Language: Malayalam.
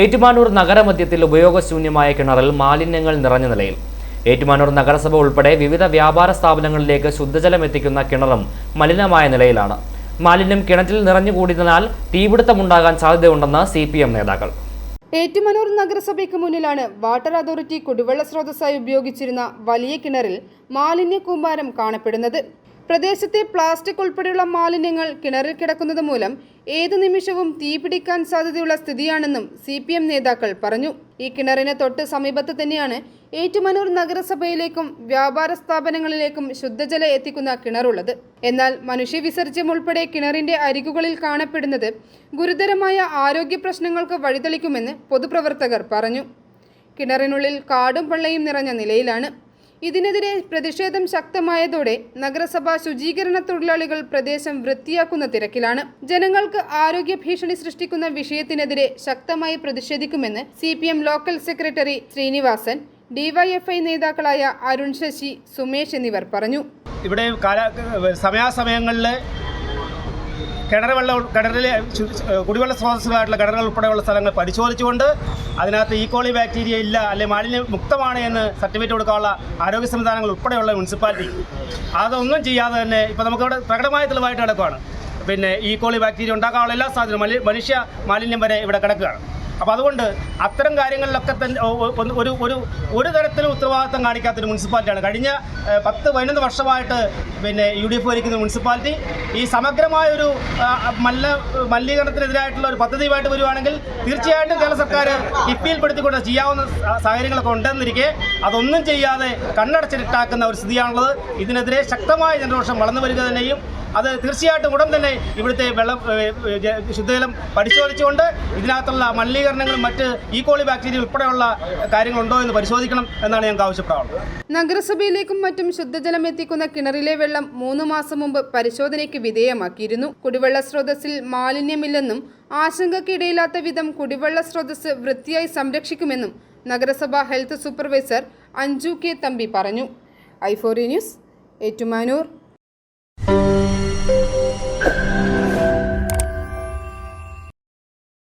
ഏറ്റുമാനൂർ നഗരമധ്യത്തിൽ ഉപയോഗശൂന്യമായ കിണറിൽ മാലിന്യങ്ങൾ നിറഞ്ഞ നിലയിൽ. ഏറ്റുമാനൂർ നഗരസഭ ഉൾപ്പെടെ വിവിധ വ്യാപാര സ്ഥാപനങ്ങളിലേക്ക് ശുദ്ധജലം എത്തിക്കുന്ന കിണറും മലിനമായ നിലയിലാണ്. മാലിന്യം കിണറ്റിൽ നിറഞ്ഞുകൂടിയതിനാൽ തീപിടുത്തമുണ്ടാകാൻ സാധ്യതയുണ്ടെന്ന് സി പി എം നേതാക്കൾ. ഏറ്റുമാനൂർ നഗരസഭയ്ക്ക് മുന്നിലാണ് വാട്ടർ അതോറിറ്റി കുടിവെള്ള സ്രോതസ്സായി ഉപയോഗിച്ചിരുന്ന വലിയ കിണറിൽ മാലിന്യ കൂമ്പാരം കാണപ്പെടുന്നത്. പ്രദേശത്തെ പ്ലാസ്റ്റിക് ഉൾപ്പെടെയുള്ള മാലിന്യങ്ങൾ കിണറിൽ കിടക്കുന്നത് മൂലം ഏതു നിമിഷവും തീപിടിക്കാൻ സാധ്യതയുള്ള സ്ഥിതിയാണെന്നും സി പി എം നേതാക്കൾ പറഞ്ഞു. ഈ കിണറിന് തൊട്ട് സമീപത്ത് തന്നെയാണ് ഏറ്റുമാനൂർ നഗരസഭയിലേക്കും വ്യാപാര സ്ഥാപനങ്ങളിലേക്കും ശുദ്ധജല എത്തിക്കുന്ന കിണറുള്ളത്. എന്നാൽ മനുഷ്യവിസർജ്യം ഉൾപ്പെടെ കിണറിന്റെ അരികുകളിൽ കാണപ്പെടുന്നത് ഗുരുതരമായ ആരോഗ്യ പ്രശ്നങ്ങൾക്ക് വഴിതെളിക്കുമെന്ന് പൊതുപ്രവർത്തകർ പറഞ്ഞു. കിണറിനുള്ളിൽ കാടും പള്ളയും നിറഞ്ഞ നിലയിലാണ്. ഇതിനെതിരെ പ്രതിഷേധം ശക്തമായതോടെ നഗരസഭ ശുചീകരണ തൊഴിലാളികൾ പ്രദേശം വൃത്തിയാക്കുന്ന തിരക്കിലാണ്. ജനങ്ങൾക്ക് ആരോഗ്യ ഭീഷണി സൃഷ്ടിക്കുന്ന വിഷയത്തിനെതിരെ ശക്തമായി പ്രതിഷേധിക്കുമെന്ന് C local secretary Srinivasan DYFI നേതാക്കളായ അരുൺ ശശി സുമേഷ് എന്നിവർ പറഞ്ഞു. ഇവിടെ സമയാസമയങ്ങളിൽ കിണർ വെള്ളം കിണറിലെ കുടിവെള്ള സ്രോതസ്സുകളായിട്ടുള്ള കിണറുകൾ ഉൾപ്പെടെയുള്ള സ്ഥലങ്ങൾ പരിശോധിച്ചുകൊണ്ട് അതിനകത്ത് ഈക്കോളി ബാക്ടീരിയ ഇല്ല അല്ലെങ്കിൽ മാലിന്യം മുക്തമാണ് എന്ന് സർട്ടിഫിക്കറ്റ് കൊടുക്കാനുള്ള ആരോഗ്യ സംവിധാനങ്ങൾ ഉൾപ്പെടെയുള്ള മുനിസിപ്പാലിറ്റി അതൊന്നും ചെയ്യാതെ തന്നെ ഇപ്പോൾ നമുക്കവിടെ പ്രകടമായ തെളിവായിട്ട് കിടക്കുകയാണ് പിന്നെ ഈക്കോളി ബാക്ടീരിയ ഉണ്ടാക്കാനുള്ള എല്ലാ സാധ്യതയും മനുഷ്യ മാലിന്യം വരെ ഇവിടെ കിടക്കുകയാണ്. അപ്പോൾ അതുകൊണ്ട് അത്തരം കാര്യങ്ങളിലൊക്കെ തന്നെ ഒരു ഒരു ഒരു തരത്തിലും ഉത്തരവാദിത്തം കാണിക്കാത്തൊരു മുനിസിപ്പാലിറ്റിയാണ്. കഴിഞ്ഞ പത്ത് പതിനൊന്ന് വർഷമായിട്ട് പിന്നെ യു ഡി എഫ് ഭരിക്കുന്ന മുനിസിപ്പാലിറ്റി ഈ സമഗ്രമായ ഒരു മല്ല മലിനീകരണത്തിനെതിരായിട്ടുള്ള ഒരു പദ്ധതിയുമായിട്ട് വരുവാണെങ്കിൽ തീർച്ചയായിട്ടും കേരള സർക്കാർ കിപ്പിയിൽപ്പെടുത്തിക്കൊണ്ട് ചെയ്യാവുന്ന സാഹചര്യങ്ങളൊക്കെ ഉണ്ടെന്നിരിക്കെ അതൊന്നും ചെയ്യാതെ കണ്ണടച്ചിട്ടാക്കുന്ന ഒരു സ്ഥിതിയാണുള്ളത്. ഇതിനെതിരെ ശക്തമായ ജനരോഷം വളർന്നു വരിക തന്നെയും അത് തീർച്ചയായിട്ടും ഉടൻ തന്നെ ഇവിടുത്തെ വെള്ളം ശുദ്ധജലം പരിശോധിച്ചുകൊണ്ട് ഇതിനകത്തുള്ള മലിനീകരണങ്ങളും മറ്റ് ഈക്കോളി ബാക്ടീരിയ ഉൾപ്പെടെയുള്ള കാര്യങ്ങളുണ്ടോ എന്ന് പരിശോധിക്കണം എന്നാണ് ഞങ്ങൾക്ക് ആവശ്യപ്പെടാറുള്ളത് നഗരസഭയിലേക്കും മറ്റും ശുദ്ധജലം എത്തിക്കുന്ന കിണറിലെ വെള്ളം മൂന്ന് മാസം മുമ്പ് പരിശോധനയ്ക്ക് വിധേയമാക്കിയിരുന്നു. കുടിവെള്ള സ്രോതസ്സിൽ മാലിന്യമില്ലെന്നും ആശങ്കക്കിടയില്ലാത്ത വിധം കുടിവെള്ള സ്രോതസ് വൃത്തിയായി സംരക്ഷിക്കുമെന്നും നഗരസഭാ health supervisor Anju K Thampi പറഞ്ഞു. ഐഫോറി ന്യൂസ് ഏറ്റുമാനൂർ.